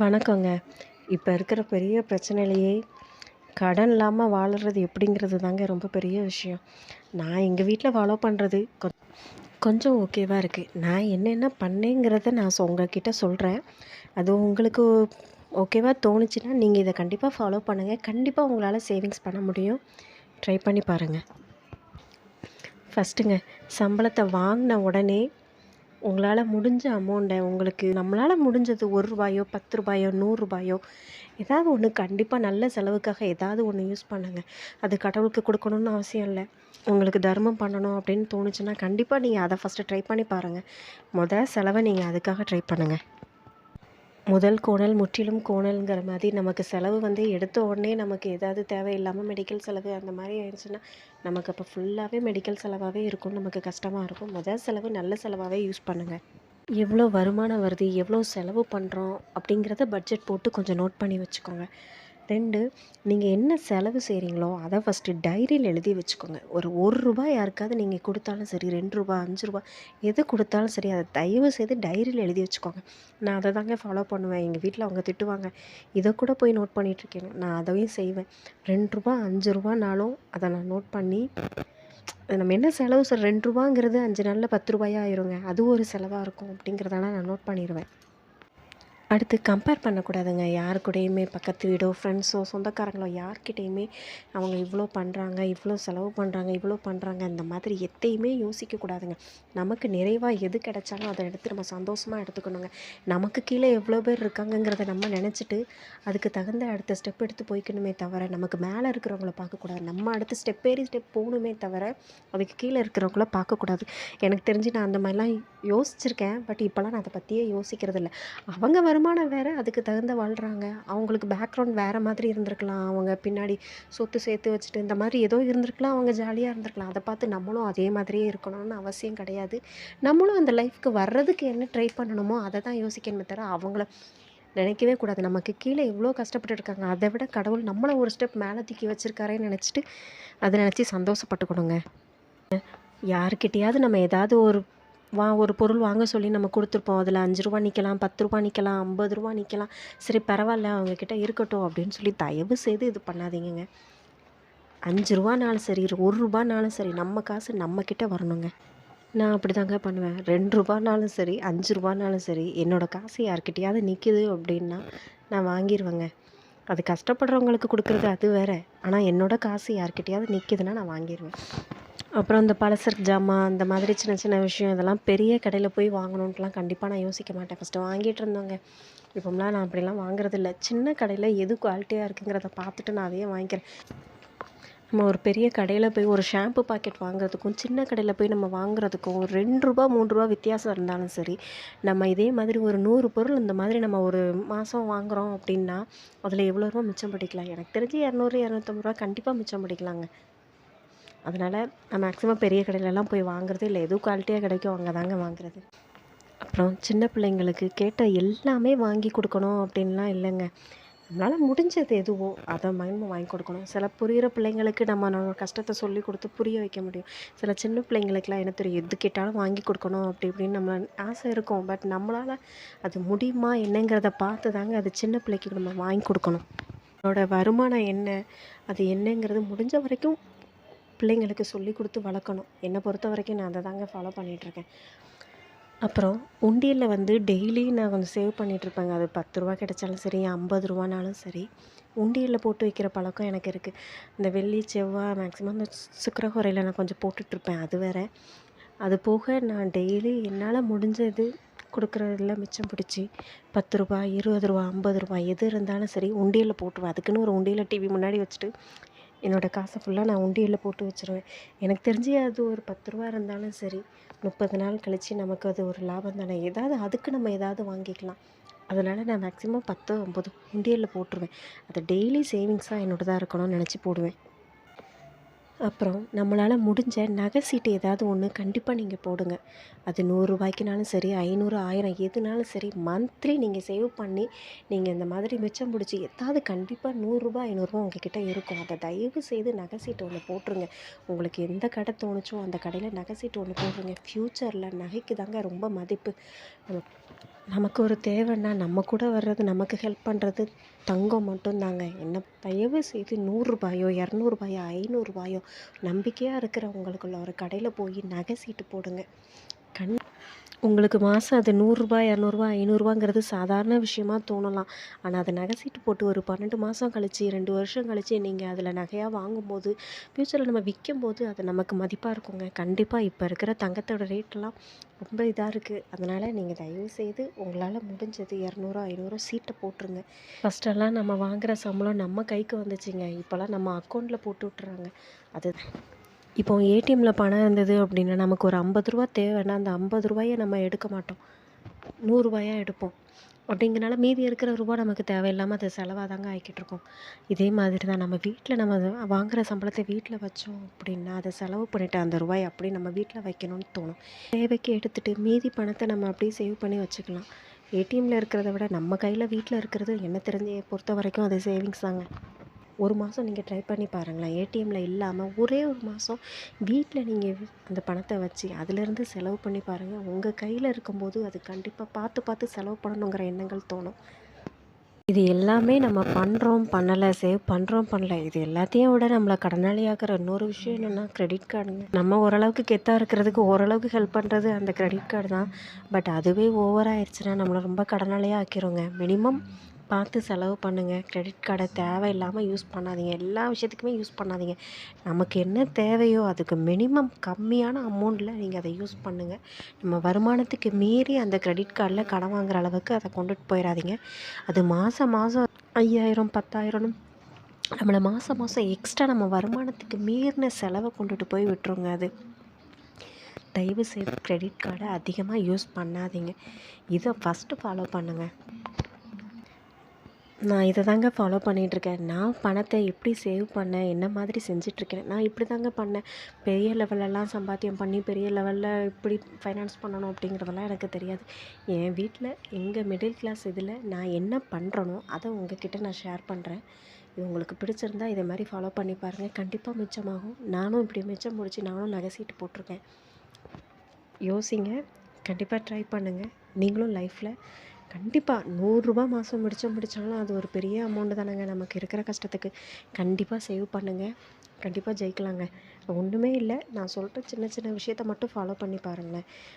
வணக்கங்க. இப்போ இருக்கிற பெரிய பிரச்சனையிலேயே, கடன் இல்லாமல் வாழுறது எப்படிங்கிறது தாங்க ரொம்ப பெரிய விஷயம். நான் எங்கள் வீட்டில் ஃபாலோ பண்ணுறது கொ கொஞ்சம் ஓகேவாக இருக்குது நான் என்னென்ன பண்ணேங்கிறத நான் உங்ககிட்ட சொல்கிறேன் அது உங்களுக்கு ஓகேவாக தோணுச்சுன்னா, நீங்கள் இதை கண்டிப்பாக ஃபாலோ பண்ணுங்கள் கண்டிப்பாக உங்களால் சேவிங்ஸ் பண்ண முடியும். ட்ரை பண்ணி பாருங்க. ஃபர்ஸ்ட்டுங்க, சம்பளத்தை வாங்கின உடனே, உங்களால் முடிஞ்ச அமௌண்ட்டை உங்களுக்கு நம்மளால் முடிஞ்சது ஒரு ரூபாயோ பத்து ரூபாயோ நூறுரூபாயோ ஏதாவது ஒன்று கண்டிப்பாக நல்ல செலவுக்காக ஏதாவது ஒன்று யூஸ் பண்ணுங்கள் அது கடவுளுக்கு கொடுக்கணும்னு அவசியம் இல்லை. உங்களுக்கு தர்மம் பண்ணணும் அப்படின்னு தோணுச்சுன்னா, கண்டிப்பாக நீங்கள் அதை ஃபர்ஸ்ட்டு ட்ரை பண்ணி பாருங்கள் மொதல் செலவை நீங்கள் அதுக்காக ட்ரை பண்ணுங்கள் முதல் கோணல் முற்றிலும் கோணல்ங்கிற மாதிரி நமக்கு செலவு வந்து எடுத்த உடனே நமக்கு ஏதாவது தேவையில்லாமல் மெடிக்கல் செலவு அந்த மாதிரி ஆயிடுச்சுன்னா, நமக்கு அப்போ ஃபுல்லாகவே மெடிக்கல் செலவாகவே இருக்கும். நமக்கு கஷ்டமாக இருக்கும். முதல் செலவு நல்ல செலவாகவே யூஸ் பண்ணுங்கள் எவ்வளோ வருமானம் வருது? எவ்வளோ செலவு பண்ணுறோம் அப்படிங்கிறத பட்ஜெட் போட்டு கொஞ்சம் நோட் பண்ணி வச்சுக்கோங்க. ரெண்டு நீங்கள் என்ன செலவு செய்கிறீங்களோ அதை ஃபர்ஸ்ட்டு டைரியில் எழுதி வச்சுக்கோங்க. ஒரு ஒரு ரூபா யாருக்காவது நீங்கள் கொடுத்தாலும் சரி, ரெண்டு ரூபா அஞ்சு ரூபா எது கொடுத்தாலும் சரி, அதை தயவு செய்து டைரியில் எழுதி வச்சுக்கோங்க. நான் அதை தாங்க ஃபாலோ பண்ணுவேன். எங்கள் வீட்டில் அவங்க திட்டுவாங்க. இதை கூட போய் நோட் பண்ணிகிட்ருக்கேன் நான் அதையும் செய்வேன். ரெண்டு ரூபா அஞ்சு ரூபானாலும் அதை நான் நோட் பண்ணி நம்ம என்ன செலவு சார் ரெண்டு ரூபாங்கிறது அஞ்சு நாளில் பத்து ரூபாயாக ஆயிருங்க. அது ஒரு செலவாக இருக்கும் அப்படிங்கிறதெல்லாம் நான் நோட் பண்ணிடுவேன் அடுத்து கம்பேர் பண்ணக்கூடாதுங்க. யார் கூடயுமே பக்கத்து வீடோ, ஃப்ரெண்ட்ஸோ, சொந்தக்காரங்களோ யார்கிட்டயுமே அவங்க இவ்வளோ பண்ணுறாங்க இவ்வளோ செலவு பண்ணுறாங்க இவ்வளோ பண்ணுறாங்க இந்த மாதிரி எத்தையுமே யோசிக்கக்கூடாதுங்க. நமக்கு நிறைவாக எது கிடைச்சாலும் அதை எடுத்து நம்ம சந்தோஷமாக எடுத்துக்கணுங்க. நமக்கு கீழே எவ்வளோ பேர் இருக்காங்கங்கிறத நம்ம நினச்சிட்டு அதுக்கு தகுந்த அடுத்த ஸ்டெப் எடுத்து போய்க்கணுமே தவிர, நமக்கு மேலே இருக்கிறவங்கள பார்க்கக்கூடாது. நம்ம அடுத்த ஸ்டெப் ஏறி ஸ்டெப் போகணுமே தவிர, அதுக்கு கீழே இருக்கிறவங்கள பார்க்கக்கூடாது. எனக்கு தெரிஞ்சு நான் அந்த மாதிரிலாம் யோசிச்சிருக்கேன். பட் இப்போல்லாம் நான் அதை பற்றியே யோசிக்கிறதில்ல. அவங்க வருமானம் வேறு அதுக்கு தகுந்த வாழ்கிறாங்க அவங்களுக்கு பேக்ரவுண்ட் வேறு மாதிரி இருந்திருக்கலாம். அவங்க பின்னாடி சொத்து சேர்த்து வச்சுட்டு இந்த மாதிரி ஏதோ இருந்திருக்கலாம். அவங்க ஜாலியாக இருந்திருக்கலாம். அதை பார்த்து நம்மளும் அதே மாதிரியே இருக்கணும்னு அவசியம் கிடையாது. நம்மளும் அந்த லைஃப்க்கு வர்றதுக்கு என்ன ட்ரை பண்ணணுமோ, அதை தான் யோசிக்கணுமே தவிர, அவங்கள நினைக்கவே கூடாது. நமக்கு கீழே எவ்வளோ கஷ்டப்பட்டு இருக்காங்க. அதை விட கடவுள் நம்மளை ஒரு ஸ்டெப் மேலே தூக்கி வச்சுருக்காரேன்னு நினச்சிட்டு அதை நினச்சி சந்தோஷப்பட்டுக்கணுங்க. யாருக்கிட்டேயாவது நம்ம ஏதாவது ஒரு வா ஒரு பொருள் வாங்க சொல்லி நம்ம கொடுத்துருப்போம் அதில் அஞ்சு ரூபா நிற்கலாம் பத்து ரூபா நிற்கலாம் ஐம்பது ரூபா நிற்கலாம் சரி பரவாயில்ல அவங்கக்கிட்ட இருக்கட்டும் அப்படின்னு சொல்லி தயவு செய்து இது பண்ணாதீங்கங்க. அஞ்சு ரூபானாலும் சரி, ஒரு ரூபானாலும் சரி, நம்ம காசு நம்ம வரணுங்க. நான் அப்படிதாங்க பண்ணுவேன். ரெண்டு ரூபானாலும் சரி, அஞ்சு ரூபானாலும் சரி, என்னோடய காசு யார்கிட்டையாவது நிற்கிது அப்படின்னா, நான் வாங்கிடுவேங்க அது கஷ்டப்படுறவங்களுக்கு கொடுக்குறது அது வேறு ஆனால் என்னோடய காசு யார்கிட்டையாவது நிற்கிதுன்னா நான் வாங்கிடுவேன் அப்புறம் இந்த பலசரக்கு ஜாமான், அந்த மாதிரி சின்ன சின்ன விஷயம் இதெல்லாம் பெரிய கடையில் போய் வாங்கணுன்ட்டுலாம் கண்டிப்பாக நான் யோசிக்க மாட்டேன். ஃபஸ்ட்டு வாங்கிட்டு இருந்தோங்க. இப்போம்லாம் நான் அப்படிலாம் வாங்குறதில்ல. சின்ன கடையில் எது குவாலிட்டியாக இருக்குங்கிறத பார்த்துட்டு நான் அதையே வாங்கிக்கிறேன். நம்ம ஒரு பெரிய கடையில் போய் ஒரு ஷாம்பு பாக்கெட் வாங்குறதுக்கும், சின்ன கடையில் போய் நம்ம வாங்குறதுக்கும் ஒரு ரெண்டு ரூபா மூணு ரூபா வித்தியாசம் இருந்தாலும் சரி, நம்ம இதே மாதிரி ஒரு நூறு பொருள் இந்த மாதிரி நம்ம ஒரு மாதம் வாங்குறோம் அப்படின்னா, அதில் எவ்வளோ ரூபா மிச்சம் பிடிக்கலாம். எனக்கு தெரிஞ்சு இரநூறு இரநூத்தம்பது ரூபா கண்டிப்பாக மிச்சம் பிடிக்கலாங்க. அதனால் நான் மேக்ஸிமம் பெரிய கடையிலலாம் போய் வாங்குறதே இல்லை எதுவும் குவாலிட்டியாக கிடைக்கும் அங்கே தாங்க வாங்குறது. அப்புறம் சின்ன பிள்ளைங்களுக்கு கேட்ட எல்லாமே வாங்கி கொடுக்கணும் அப்படின்லாம் இல்லைங்க நம்மளால் முடிஞ்சது எதுவோ அதை நம்ம வாங்கி கொடுக்கணும் சில புரிகிற பிள்ளைங்களுக்கு நம்ம நம்ம கஷ்டத்தை சொல்லிக் கொடுத்து புரிய வைக்க முடியும். சில சின்ன பிள்ளைங்களுக்குலாம் என்ன தெரியும், எது கேட்டாலும் வாங்கி கொடுக்கணும் அப்படி இப்படின்னு நம்ம ஆசை இருக்கும். பட் நம்மளால அது முடியுமா என்னங்கிறத பார்த்து தாங்க அது சின்ன பிள்ளைக்கு நம்ம வாங்கி கொடுக்கணும் நம்மளோட வருமானம் என்ன? அது என்னங்கிறது முடிஞ்ச வரைக்கும் பிள்ளைங்களுக்கு சொல்லிக் கொடுத்து வளர்க்கணும். என்னை பொறுத்த வரைக்கும் நான் அதை தாங்க ஃபாலோ பண்ணிகிட்ருக்கேன் அப்புறம் உண்டியலில் வந்து டெய்லி நான் கொஞ்சம் சேவ் பண்ணிகிட்ருப்பேங்க அது பத்து ரூபா கிடைச்சாலும் சரி, ஐம்பது ரூபானாலும் சரி, உண்டியலில் போட்டு வைக்கிற பழக்கம் எனக்கு இருக்குது இந்த வெள்ளி, செவ்வாய் மேக்ஸிமம் இந்த சுக்கிரஹோரையில நான் கொஞ்சம் போட்டுட்ருப்பேன். அது வேற. அது போக நான் டெய்லி என்னால் முடிஞ்சது கொடுக்குறதுல மிச்சம் பிடிச்சி பத்து ரூபா இருபது ரூபா ஐம்பது ரூபா எது இருந்தாலும் சரி உண்டியலில் போட்டுருவேன். அதுக்குன்னு ஒரு உண்டியலில் டிவி முன்னாடி வச்சுட்டு, என்னோட காசை ஃபுல்லாக நான் உண்டியலில் போட்டு வச்சுருவேன். எனக்கு தெரிஞ்சு அது ஒரு பத்து ரூபா இருந்தாலும் சரி, 30 நாள் கழிச்சு நமக்கு அது ஒரு லாபம் தானே. ஏதாவது அதுக்கு நம்ம ஏதாவது வாங்கிக்கலாம். அதனால் நான் மேக்ஸிமம் பத்து ஒம்பது உண்டியலில் போட்டுருவேன். அது டெய்லி சேவிங்ஸாக என்னோடதா இருக்கணும்னு நினச்சி போடுவேன். அப்புறம் நம்மளால் முடிஞ்ச நகை சீட்டு ஏதாவது ஒன்று கண்டிப்பாக நீங்கள் போடுங்க. அது நூறுரூபாய்க்குனாலும் சரி, ஐநூறு ஆயிரம் எதுனாலும் சரி, மந்த்லி நீங்கள் சேவ் பண்ணி, நீங்கள் இந்த மாதிரி மிச்சம் பிடிச்சி ஏதாவது கண்டிப்பா ரூ. 100, ரூ. 500 உங்ககிட்ட இருக்கும். அதை தயவு செய்து நகை சீட்டு ஒன்று போட்டுருங்க. உங்களுக்கு எந்த கடை தோணுச்சோ அந்த கடையில் நகை சீட்டு ஒன்று போட்டுருங்க. ஃப்யூச்சரில் நகைக்கு தாங்க ரொம்ப மதிப்பு. நமக்கு ஒரு தேவைன்னா நம்ம கூட வர்றது நமக்கு ஹெல்ப் பண்ணுறது தங்கம் மட்டும்தாங்க. என்ன தயவு செய்து நூறுரூபாயோ இரநூறுபாயோ ஐநூறுரூபாயோ நம்பிக்கையாக இருக்கிறவங்களுக்குள்ள ஒரு கடையில் போய் நகை சீட்டு போடுங்க. உங்களுக்கு மாதம் அது நூறுரூபா இரநூறுபா ஐநூறுரூவாங்கிறது சாதாரண விஷயமா தோணலாம். ஆனால் அதை நகை சீட்டு போட்டு ஒரு பன்னெண்டு மாதம் கழிச்சு ரெண்டு வருஷம் கழித்து நீங்கள் அதில் நகையாக வாங்கும்போது ஃப்யூச்சரில் நம்ம விற்கும்போது அது நமக்கு மதிப்பாக இருக்குங்க. கண்டிப்பாக இப்போ இருக்கிற தங்கத்தோட ரேட்டெல்லாம் ரொம்ப இதாக இருக்குது அதனால் நீங்கள் தயவு செய்து உங்களால் முடிஞ்சது இரநூறு ஐநூறுரூவா சீட்டை போட்டுருங்க. ஃபஸ்ட்டெல்லாம் நம்ம வாங்குகிற சம்பளம் நம்ம கைக்கு வந்துச்சுங்க. இப்போல்லாம் நம்ம அக்கௌண்ட்டில் போட்டு விட்டுறாங்க. அது இப்போ ஏடிஎம்மில் பணம் இருந்தது அப்படின்னா நமக்கு ஒரு ஐம்பது ரூபா தேவைன்னா அந்த ஐம்பது ரூபாயை நம்ம எடுக்க மாட்டோம். நூறுரூபாயா எடுப்போம். அப்படிங்கிறனால மீதி இருக்கிற ரூபா நமக்கு தேவையில்லாமல் அது செலவாக தாங்க ஆகிக்கிட்டு இருக்கோம். இதே மாதிரி தான் நம்ம வீட்டில் நம்ம அதை வாங்குகிற சம்பளத்தை வீட்டில் வச்சோம் அப்படின்னா அதை செலவு பண்ணிவிட்டு அந்த ரூபாய் அப்படியே நம்ம வீட்டில் வைக்கணும்னு தோணும். தேவைக்கு எடுத்துகிட்டு மீதி பணத்தை நம்ம அப்படியே சேவ் பண்ணி வச்சுக்கலாம். ஏடிஎம்மில் இருக்கிறத விட நம்ம கையில் வீட்டில் இருக்கிறது என்ன தெரிஞ்சு பொறுத்த வரைக்கும் அது சேவிங்ஸ் தாங்க. ஒரு மாதம் நீங்கள் ட்ரை பண்ணி பாருங்களேன். ஏடிஎம்மில் இல்லாமல் ஒரே ஒரு மாதம் வீட்டில் நீங்கள் அந்த பணத்தை வச்சு அதிலேருந்து செலவு பண்ணி பாருங்கள் உங்கள் கையில் இருக்கும்போது அது கண்டிப்பாக பார்த்து பார்த்து செலவு பண்ணணுங்கிற எண்ணங்கள் தோணும். இது எல்லாமே நம்ம பண்ணுறோம் பண்ணலை சேவ் பண்ணுறோம் பண்ணல. இது எல்லாத்தையும் விட நம்மளை கடனாளியாகிற இன்னொரு விஷயம் என்னென்னா கிரெடிட் கார்டுங்க நம்ம ஓரளவுக்கு கெத்தாக இருக்கிறதுக்கு ஓரளவுக்கு ஹெல்ப் பண்ணுறது அந்த கிரெடிட் கார்டு தான். பட் அதுவே ஓவராகிடுச்சுன்னா நம்மளை ரொம்ப கடனாளியாக ஆக்கிருங்க. மினிமம் பார்த்து செலவு பண்ணுங்கள் கிரெடிட் கார்டை தேவையில்லாமல் யூஸ் பண்ணாதீங்க. எல்லா விஷயத்துக்குமே யூஸ் பண்ணாதீங்க. நமக்கு என்ன தேவையோ அதுக்கு மினிமம் கம்மியான அமௌண்ட்டில் நீங்கள் அதை யூஸ் பண்ணுங்கள் நம்ம வருமானத்துக்கு மீறி அந்த கிரெடிட் கார்டில் கடன் வாங்குகிற அளவுக்கு அதை கொண்டுட்டு போயிடாதீங்க அது மாதம் மாதம் ஐயாயிரம் பத்தாயிரம்னு நம்மளை மாதம் மாதம் எக்ஸ்ட்ரா நம்ம வருமானத்துக்கு மீறின செலவை கொண்டுட்டு போய் விட்டுருங்க அது. தயவு செய்து கிரெடிட் கார்டை அதிகமாக யூஸ் பண்ணாதீங்க. இதை ஃபஸ்ட்டு ஃபாலோ பண்ணுங்கள் நான் இதை தாங்க ஃபாலோ பண்ணிகிட்ருக்கேன் நான் பணத்தை எப்படி சேவ் பண்ணேன்? என்ன மாதிரி செஞ்சிட்ருக்கேன் நான் இப்படி தாங்க பண்ணேன். பெரிய லெவலெல்லாம் சம்பாத்தியம் பண்ணி பெரிய லெவலில் இப்படி ஃபைனான்ஸ் பண்ணணும் அப்படிங்கிறதெல்லாம் எனக்கு தெரியாது. என் வீட்டில் எங்கள் மிடில் கிளாஸ் இதில் நான் என்ன பண்ணுறனோ அதை உங்ககிட்ட நான் ஷேர் பண்ணுறேன் இது உங்களுக்கு பிடிச்சிருந்தா இதே மாதிரி ஃபாலோ பண்ணி பாருங்கள் கண்டிப்பாக மிச்சமாகும். நானும் இப்படி மிச்சம் முடிச்சு நானும் நகை சீட்டு போட்டிருக்கேன். யோசிங்க. கண்டிப்பாக ட்ரை பண்ணுங்கள் நீங்களும் லைஃப்பில் கண்டிப்பாக நூறுரூபா மாதம் முடிச்ச முடித்தாலும் அது ஒரு பெரிய அமௌண்ட்டு தானேங்க. நமக்கு இருக்கிற கஷ்டத்துக்கு கண்டிப்பாக சேவ் பண்ணுங்கள் கண்டிப்பாக ஜெயிக்கலாங்க. ஒன்றுமே இல்லை. நான் சொல்கிற சின்ன சின்ன விஷயத்த மட்டும் ஃபாலோ பண்ணி பாருங்களேன்.